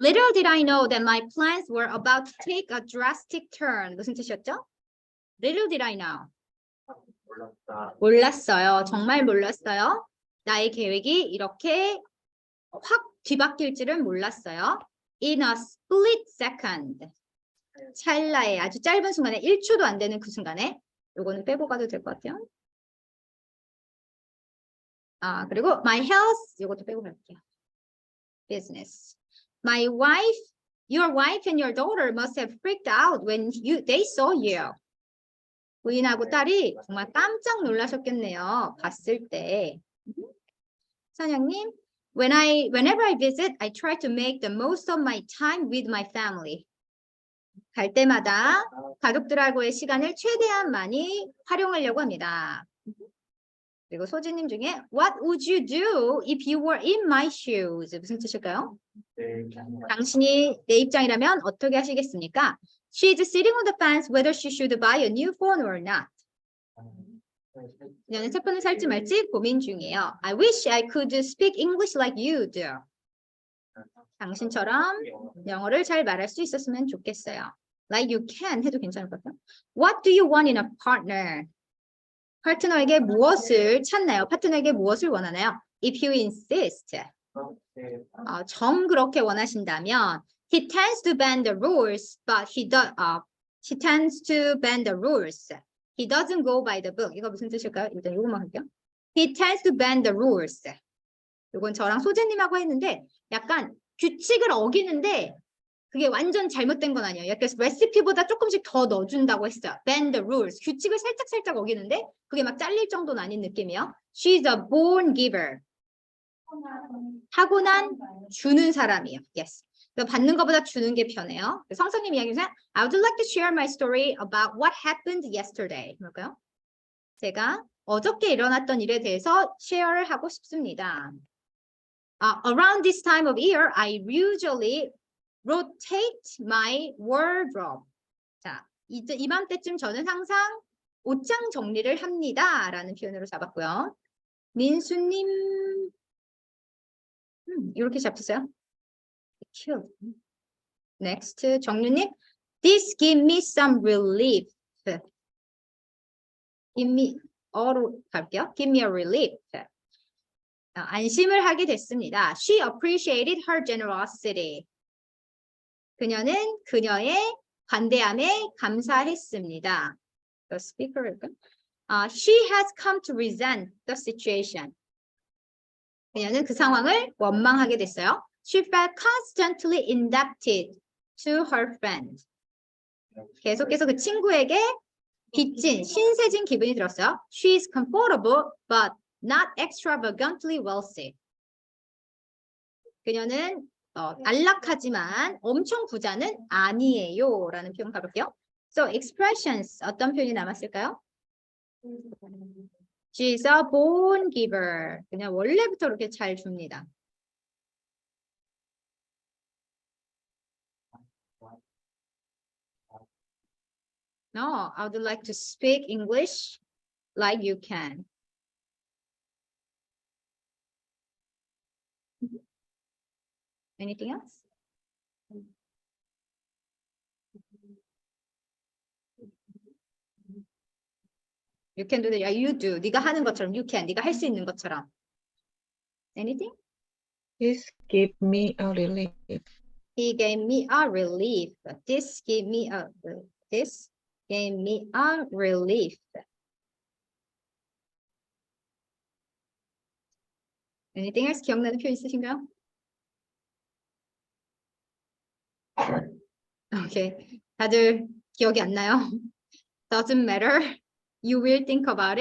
Little did I know that my plans were about to take a drastic turn. 무슨 뜻이었죠? Little did I know. 몰랐다. 몰랐어요. 정말 몰랐어요. 나의 계획이 이렇게 확 뒤바뀔 줄은 몰랐어요. In a split second. 찰나에 아주 짧은 순간에 1초도 안 되는 그 순간에 요거는 빼고 가도 될 것 같아요. 아, 그리고 my health 요것도 빼고 갈게요. business. My wife, your wife and your daughter must have freaked out when you they saw you. 부인하고 딸이 정말 깜짝 놀라셨겠네요. 봤을 때. 선영님, when I whenever I visit, I try to make the most of my time with my family. 갈 때마다 가족들하고의 시간을 최대한 많이 활용하려고 합니다. 그리고 소진님 중에 What would you do if you were in my shoes? 무슨 뜻일까요? 네. 당신이 내 입장이라면 어떻게 하시겠습니까? She's sitting on the fence whether she should buy a new phone or not. 그녀는 새 폰을 살지 말지 고민 중이에요. I wish I could speak English like you do. 당신처럼 영어를 잘 말할 수 있었으면 좋겠어요. Like you can 해도 괜찮을 것 같아요. What do you want in a partner? 파트너에게 무엇을 찾나요? 파트너에게 무엇을 원하나요? If you insist. 네. 어, 정 그렇게 원하신다면 he tends to bend the rules, but he does uh, he tends to bend the rules. He doesn't go by the book. 이거 무슨 뜻일까요? 일단 이것만 할게요. He tends to bend the rules. 이건 저랑 소재님하고 했는데 약간 규칙을 어기는데 그게 완전 잘못된 건 아니에요. 약간 레시피보다 조금씩 더 넣어준다고 했어요. Bend the rules. 규칙을 살짝 살짝 어기는데 그게 막 잘릴 정도는 아닌 느낌이에요. She's a born giver. 타고난 주는 사람이에요. Yes. 받는 것보다 주는 게 편해요. 성성님 이야기 중에 I would like to share my story about what happened yesterday. 뭘까요? 제가 어저께 일어났던 일에 대해서 쉐어를 하고 싶습니다. 아, around this time of year, I usually rotate my wardrobe. 자, 이맘때쯤 저는 항상 옷장 정리를 합니다. 라는 표현으로 잡았고요. 민수님, 음, 이렇게 잡혔어요. Cute. Next, 정유님. This give me some relief. Give me, 어로 갈게요. Give me a relief. 아, 안심을 하게 됐습니다. She appreciated her generosity. 그녀는 그녀의 관대함에 감사했습니다. The speaker, 아, she has come to resent the situation. 그녀는 그 상황을 원망하게 됐어요. She felt constantly indebted to her friend. 계속해서 그 친구에게 빚진, 신세진 기분이 들었어요. She is comfortable but not extravagantly wealthy. 그녀는 어, 안락하지만 엄청 부자는 아니에요. 라는 표현 가볼게요. So expressions 어떤 표현이 남았을까요? She's a born giver. 그냥 원래부터 이렇게 잘 줍니다. No, I would like to speak English like you can. Anything else? You can do that. Yeah, you do. 네가 하는 것처럼 you can. 네가 할 수 있는 것처럼. Anything? This gave me a relief. He gave me a relief. This gave me a this gave me a relief. Anything else? 기억나는 표현 있으신가요? 오케이. 다들 기억이 안 나요? Doesn't matter. You will think about it.